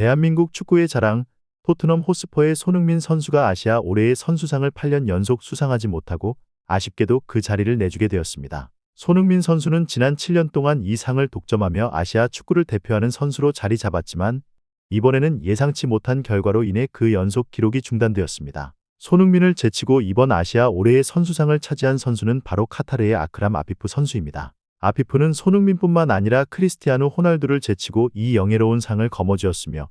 대한민국 축구의 자랑 토트넘 호스퍼의 손흥민 선수가 아시아 올해의 선수상을 8년 연속 수상하지 못하고 아쉽게도 그 자리를 내주게 되었습니다. 손흥민 선수는 지난 7년 동안 이 상을 독점하며 아시아 축구를 대표하는 선수로 자리 잡았지만 이번에는 예상치 못한 결과로 인해 그 연속 기록이 중단되었습니다. 손흥민을 제치고 이번 아시아 올해의 선수상을 차지한 선수는 바로 카타르의 아크람 아피프 선수입니다. 아피프는 손흥민뿐만 아니라 크리스티아노 호날두를 제치고 이 영예로운 상을 거머쥐었으며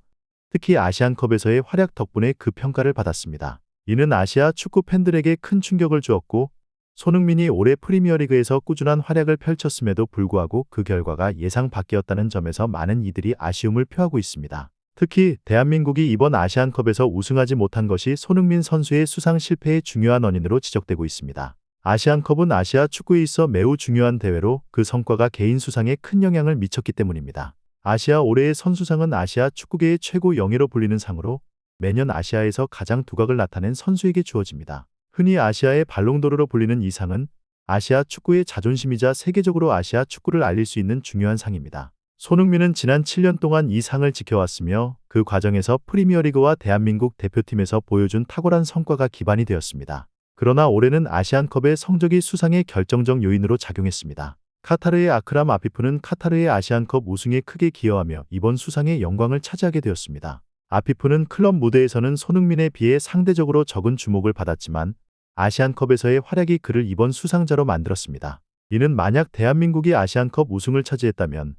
특히 아시안컵에서의 활약 덕분에 그 평가를 받았습니다. 이는 아시아 축구 팬들에게 큰 충격을 주었고 손흥민이 올해 프리미어리그에서 꾸준한 활약을 펼쳤음에도 불구하고 그 결과가 예상 밖이었다는 점에서 많은 이들이 아쉬움을 표하고 있습니다. 특히 대한민국이 이번 아시안컵에서 우승하지 못한 것이 손흥민 선수의 수상 실패의 중요한 원인으로 지적되고 있습니다. 아시안컵은 아시아 축구에 있어 매우 중요한 대회로 그 성과가 개인 수상에 큰 영향을 미쳤기 때문입니다. 아시아 올해의 선수상은 아시아 축구계의 최고 영예로 불리는 상으로 매년 아시아에서 가장 두각을 나타낸 선수에게 주어집니다. 흔히 아시아의 발롱도르로 불리는 이 상은 아시아 축구의 자존심이자 세계적으로 아시아 축구를 알릴 수 있는 중요한 상입니다. 손흥민은 지난 7년 동안 이 상을 지켜왔으며 그 과정에서 프리미어리그와 대한민국 대표팀에서 보여준 탁월한 성과가 기반이 되었습니다. 그러나 올해는 아시안컵의 성적이 수상의 결정적 요인으로 작용했습니다. 카타르의 아크람 아피프는 카타르의 아시안컵 우승에 크게 기여하며 이번 수상의 영광을 차지하게 되었습니다. 아피프는 클럽 무대에서는 손흥민에 비해 상대적으로 적은 주목을 받았지만 아시안컵에서의 활약이 그를 이번 수상자로 만들었습니다. 이는 만약 대한민국이 아시안컵 우승을 차지했다면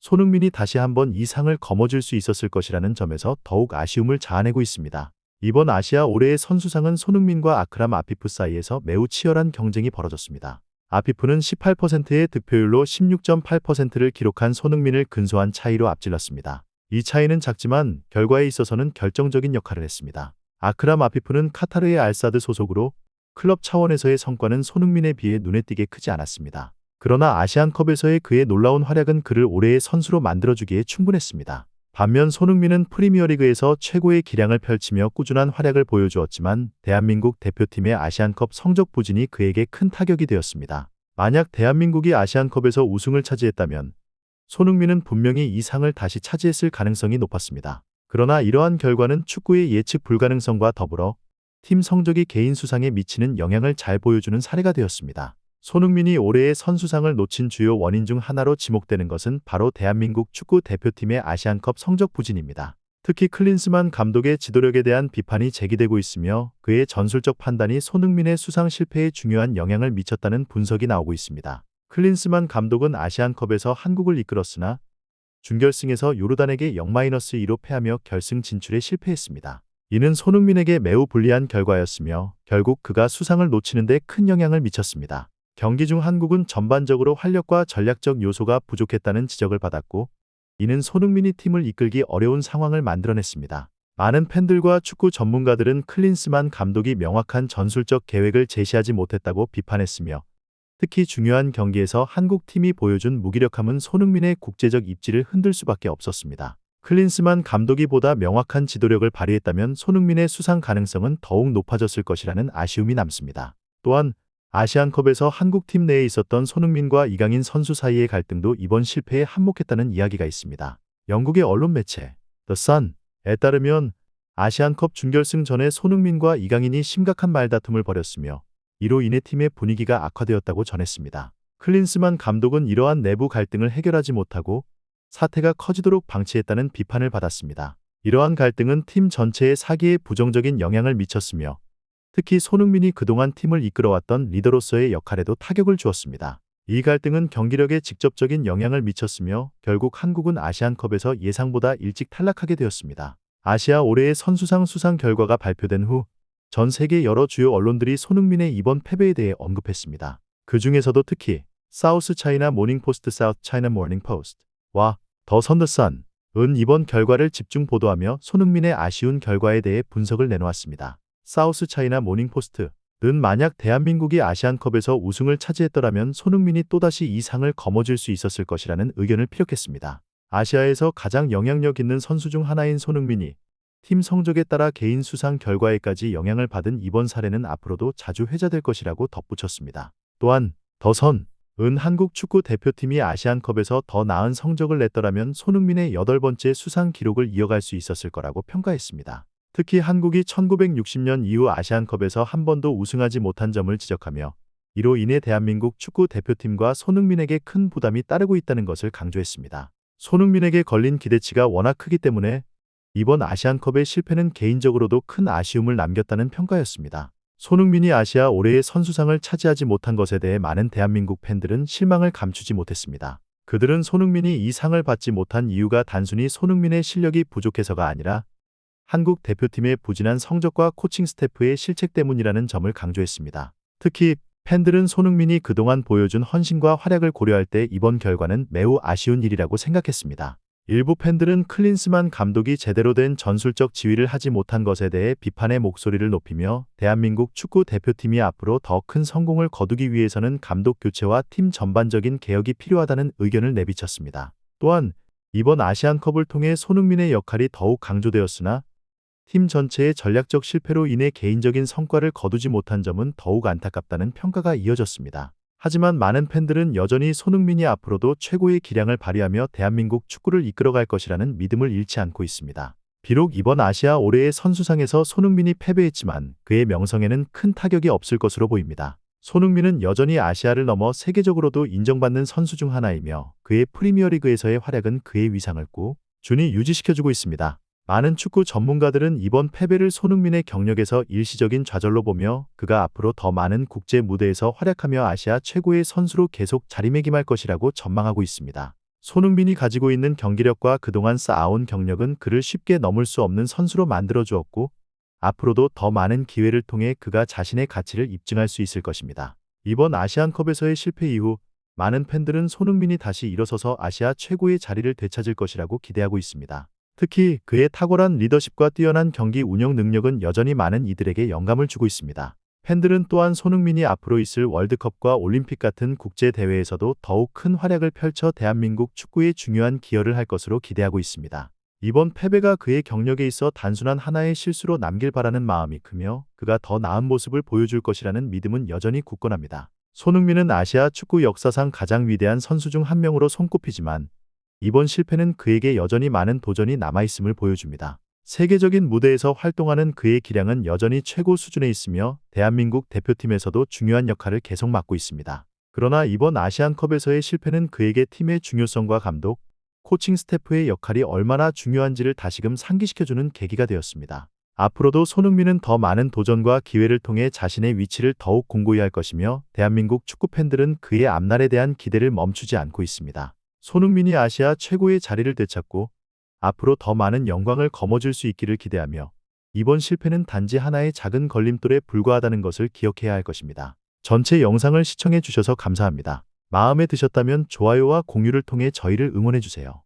손흥민이 다시 한번 이 상을 거머쥘 수 있었을 것이라는 점에서 더욱 아쉬움을 자아내고 있습니다. 이번 아시아 올해의 선수상은 손흥민과 아크람 아피프 사이에서 매우 치열한 경쟁이 벌어졌습니다. 아피프는 18%의 득표율로 16.8%를 기록한 손흥민을 근소한 차이로 앞질렀습니다. 이 차이는 작지만 결과에 있어서는 결정적인 역할을 했습니다. 아크람 아피프는 카타르의 알사드 소속으로 클럽 차원에서의 성과는 손흥민에 비해 눈에 띄게 크지 않았습니다. 그러나 아시안컵에서의 그의 놀라운 활약은 그를 올해의 선수로 만들어주기에 충분했습니다. 반면 손흥민은 프리미어리그에서 최고의 기량을 펼치며 꾸준한 활약을 보여주었지만 대한민국 대표팀의 아시안컵 성적 부진이 그에게 큰 타격이 되었습니다. 만약 대한민국이 아시안컵에서 우승을 차지했다면 손흥민은 분명히 이 상을 다시 차지했을 가능성이 높았습니다. 그러나 이러한 결과는 축구의 예측 불가능성과 더불어 팀 성적이 개인 수상에 미치는 영향을 잘 보여주는 사례가 되었습니다. 손흥민이 올해의 선수상을 놓친 주요 원인 중 하나로 지목되는 것은 바로 대한민국 축구 대표팀의 아시안컵 성적 부진입니다. 특히 클린스만 감독의 지도력에 대한 비판이 제기되고 있으며 그의 전술적 판단이 손흥민의 수상 실패에 중요한 영향을 미쳤다는 분석이 나오고 있습니다. 클린스만 감독은 아시안컵에서 한국을 이끌었으나 준결승에서 요르단에게 0-2로 패하며 결승 진출에 실패했습니다. 이는 손흥민에게 매우 불리한 결과였으며 결국 그가 수상을 놓치는 데 큰 영향을 미쳤습니다. 경기 중 한국은 전반적으로 활력과 전략적 요소가 부족했다는 지적을 받았고 이는 손흥민이 팀을 이끌기 어려운 상황을 만들어냈습니다. 많은 팬들과 축구 전문가들은 클린스만 감독이 명확한 전술적 계획을 제시하지 못했다고 비판했으며 특히 중요한 경기에서 한국 팀이 보여준 무기력함은 손흥민의 국제적 입지를 흔들 수밖에 없었습니다. 클린스만 감독이 보다 명확한 지도력을 발휘했다면 손흥민의 수상 가능성은 더욱 높아졌을 것이라는 아쉬움이 남습니다. 또한 아시안컵에서 한국팀 내에 있었던 손흥민과 이강인 선수 사이의 갈등도 이번 실패에 한몫했다는 이야기가 있습니다. 영국의 언론 매체 The Sun에 따르면 아시안컵 준결승 전에 손흥민과 이강인이 심각한 말다툼을 벌였으며 이로 인해 팀의 분위기가 악화되었다고 전했습니다. 클린스만 감독은 이러한 내부 갈등을 해결하지 못하고 사태가 커지도록 방치했다는 비판을 받았습니다. 이러한 갈등은 팀 전체의 사기에 부정적인 영향을 미쳤으며 특히 손흥민이 그동안 팀을 이끌어왔던 리더로서의 역할에도 타격을 주었습니다. 이 갈등은 경기력에 직접적인 영향을 미쳤으며 결국 한국은 아시안컵에서 예상보다 일찍 탈락하게 되었습니다. 아시아 올해의 선수상 수상 결과가 발표된 후 전 세계 여러 주요 언론들이 손흥민의 이번 패배에 대해 언급했습니다. 그 중에서도 특히 사우스 차이나 모닝 포스트 사우스 차이나 모닝 포스트와 더 선더선은 이번 결과를 집중 보도하며 손흥민의 아쉬운 결과에 대해 분석을 내놓았습니다. 사우스 차이나 모닝 포스트는 만약 대한민국이 아시안컵에서 우승을 차지했더라면 손흥민이 또다시 이 상을 거머쥘 수 있었을 것이라는 의견을 피력했습니다. 아시아에서 가장 영향력 있는 선수 중 하나인 손흥민이 팀 성적에 따라 개인 수상 결과에까지 영향을 받은 이번 사례는 앞으로도 자주 회자될 것이라고 덧붙였습니다. 또한 더선 은 한국 축구 대표팀이 아시안컵에서 더 나은 성적을 냈더라면 손흥민의 여덟 번째 수상 기록을 이어갈 수 있었을 거라고 평가했습니다. 특히 한국이 1960년 이후 아시안컵에서 한 번도 우승하지 못한 점을 지적하며 이로 인해 대한민국 축구 대표팀과 손흥민에게 큰 부담이 따르고 있다는 것을 강조했습니다. 손흥민에게 걸린 기대치가 워낙 크기 때문에 이번 아시안컵의 실패는 개인적으로도 큰 아쉬움을 남겼다는 평가였습니다. 손흥민이 아시아 올해의 선수상을 차지하지 못한 것에 대해 많은 대한민국 팬들은 실망을 감추지 못했습니다. 그들은 손흥민이 이 상을 받지 못한 이유가 단순히 손흥민의 실력이 부족해서가 아니라 한국 대표팀의 부진한 성적과 코칭 스태프의 실책 때문이라는 점을 강조했습니다. 특히 팬들은 손흥민이 그동안 보여준 헌신과 활약을 고려할 때 이번 결과는 매우 아쉬운 일이라고 생각했습니다. 일부 팬들은 클린스만 감독이 제대로 된 전술적 지휘를 하지 못한 것에 대해 비판의 목소리를 높이며 대한민국 축구 대표팀이 앞으로 더 큰 성공을 거두기 위해서는 감독 교체와 팀 전반적인 개혁이 필요하다는 의견을 내비쳤습니다. 또한 이번 아시안컵을 통해 손흥민의 역할이 더욱 강조되었으나 팀 전체의 전략적 실패로 인해 개인적인 성과를 거두지 못한 점은 더욱 안타깝다는 평가가 이어졌습니다. 하지만 많은 팬들은 여전히 손흥민이 앞으로도 최고의 기량을 발휘하며 대한민국 축구를 이끌어갈 것이라는 믿음을 잃지 않고 있습니다. 비록 이번 아시아 올해의 선수상에서 손흥민이 패배했지만 그의 명성에는 큰 타격이 없을 것으로 보입니다. 손흥민은 여전히 아시아를 넘어 세계적으로도 인정받는 선수 중 하나이며 그의 프리미어리그에서의 활약은 그의 위상을 꾸 준히 유지시켜주고 있습니다. 많은 축구 전문가들은 이번 패배를 손흥민의 경력에서 일시적인 좌절로 보며 그가 앞으로 더 많은 국제 무대에서 활약하며 아시아 최고의 선수로 계속 자리매김할 것이라고 전망하고 있습니다. 손흥민이 가지고 있는 경기력과 그동안 쌓아온 경력은 그를 쉽게 넘을 수 없는 선수로 만들어 주었고 앞으로도 더 많은 기회를 통해 그가 자신의 가치를 입증할 수 있을 것입니다. 이번 아시안컵에서의 실패 이후 많은 팬들은 손흥민이 다시 일어서서 아시아 최고의 자리를 되찾을 것이라고 기대하고 있습니다. 특히 그의 탁월한 리더십과 뛰어난 경기 운영 능력은 여전히 많은 이들에게 영감을 주고 있습니다. 팬들은 또한 손흥민이 앞으로 있을 월드컵과 올림픽 같은 국제 대회에서도 더욱 큰 활약을 펼쳐 대한민국 축구에 중요한 기여를 할 것으로 기대하고 있습니다. 이번 패배가 그의 경력에 있어 단순한 하나의 실수로 남길 바라는 마음이 크며 그가 더 나은 모습을 보여줄 것이라는 믿음은 여전히 굳건합니다. 손흥민은 아시아 축구 역사상 가장 위대한 선수 중 한 명으로 손꼽히지만 이번 실패는 그에게 여전히 많은 도전이 남아있음을 보여줍니다. 세계적인 무대에서 활동하는 그의 기량은 여전히 최고 수준에 있으며 대한민국 대표팀에서도 중요한 역할을 계속 맡고 있습니다. 그러나 이번 아시안컵에서의 실패는 그에게 팀의 중요성과 감독, 코칭 스태프의 역할이 얼마나 중요한지를 다시금 상기시켜주는 계기가 되었습니다. 앞으로도 손흥민은 더 많은 도전과 기회를 통해 자신의 위치를 더욱 공고히 할 것이며 대한민국 축구 팬들은 그의 앞날에 대한 기대를 멈추지 않고 있습니다. 손흥민이 아시아 최고의 자리를 되찾고 앞으로 더 많은 영광을 거머쥘 수 있기를 기대하며 이번 실패는 단지 하나의 작은 걸림돌에 불과하다는 것을 기억해야 할 것입니다. 전체 영상을 시청해 주셔서 감사합니다. 마음에 드셨다면 좋아요와 공유를 통해 저희를 응원해 주세요.